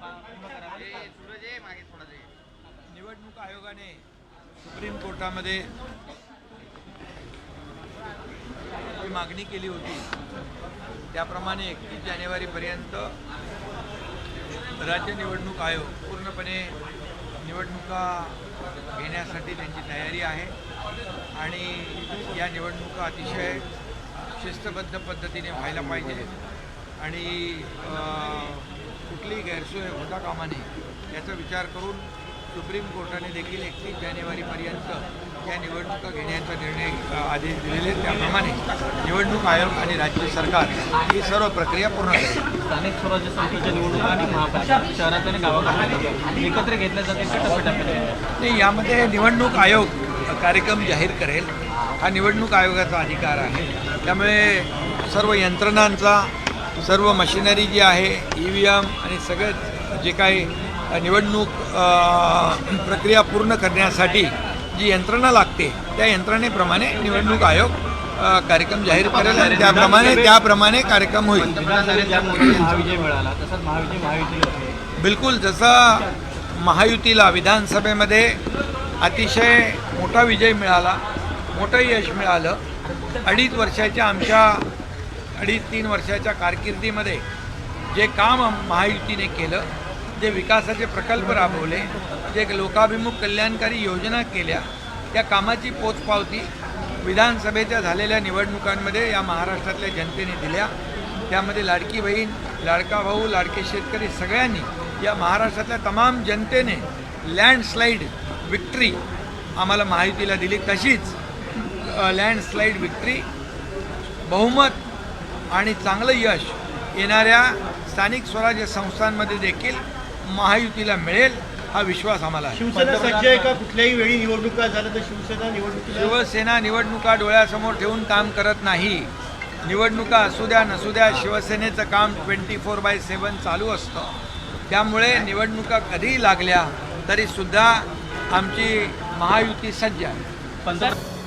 पूर्ण करावे निवडणूक आयोगाने सुप्रीम कोर्टामध्ये जी मागणी केली होती. त्याप्रमाणे एकतीस जानेवारीपर्यंत राज्य निवडणूक आयोग पूर्णपणे निवडणुका घेण्यासाठी त्यांची तयारी आहे आणि या निवडणुका अतिशय शिस्तबद्ध पद्धतीने व्हायला पाहिजे. आणि कुठलीही गैरसोय होता कामा नये याचा विचार करून सुप्रीम कोर्टाने देखील एकतीस जानेवारीपर्यंत या निवडणुका घेण्याचा निर्णय आदेश दिलेले. त्याप्रमाणे निवडणूक आयोग आणि राज्य सरकार ही सर्व प्रक्रिया पूर्ण करेल. स्थानिक स्वराज्य संस्थेच्या निवडणुका आणि महापालिका शहरात आणि गावाकडे एकत्र घेतल्या जातील नाही यामध्ये निवडणूक आयोग कार्यक्रम जाहीर करेल. हा निवडणूक आयोगाचा अधिकार आहे. त्यामुळे सर्व यंत्रणांचा सर्व मशिनरी जी आहे ई व्ही एम आणि सगळं जे काही निवडणूक प्रक्रिया पूर्ण करण्यासाठी जी यंत्रणा लागते त्या यंत्रणेप्रमाणे निवडणूक आयोग कार्यक्रम जाहीर करेल आणि त्याप्रमाणे त्याप्रमाणे कार्यक्रम होईल. बिलकुल जसं महायुतीला विधानसभेमध्ये अतिशय मोठा विजय मिळाला मोठं यश मिळालं अडीच वर्षाच्या आमच्या अडीच तीन वर्षाच्या कारकिर्दीमध्ये जे काम महायुतीने केलं जे विकासाचे प्रकल्प राबवले जे लोकाभिमुख कल्याणकारी योजना केल्या त्या कामाची पोचपावती विधानसभेच्या झालेल्या निवडणुकांमध्ये या महाराष्ट्रातल्या जनतेने दिल्या. त्यामध्ये लाडकी बहीण लाडका भाऊ लाडके शेतकरी सगळ्यांनी या महाराष्ट्रातल्या तमाम जनतेने लँडस्लाईड विक्ट्री आम्हाला महायुतीला दिली. तशीच लँडस्लाईड विक्ट्री बहुमत आणि चांगलं यश येणाऱ्या स्थानिक स्वराज्य संस्थांमध्ये देखील महायुतीला मिळेल हा विश्वास आम्हाला आहे. शिवसेना सज्ज आहे का? कुठल्याही वेळी निवडणुका झाल्या तर शिवसेना निवडणुकीला शिवसेना निवडणुका डोळ्यासमोर ठेवून काम करत नाही. निवडणुका असू द्या नसू द्या शिवसेनेचं काम ट्वेंटी फोर बाय सेवन चालू असतं. त्यामुळे निवडणुका कधीही लागल्या तरीसुद्धा आमची महायुती सज्ज आहे. पंतप्रधान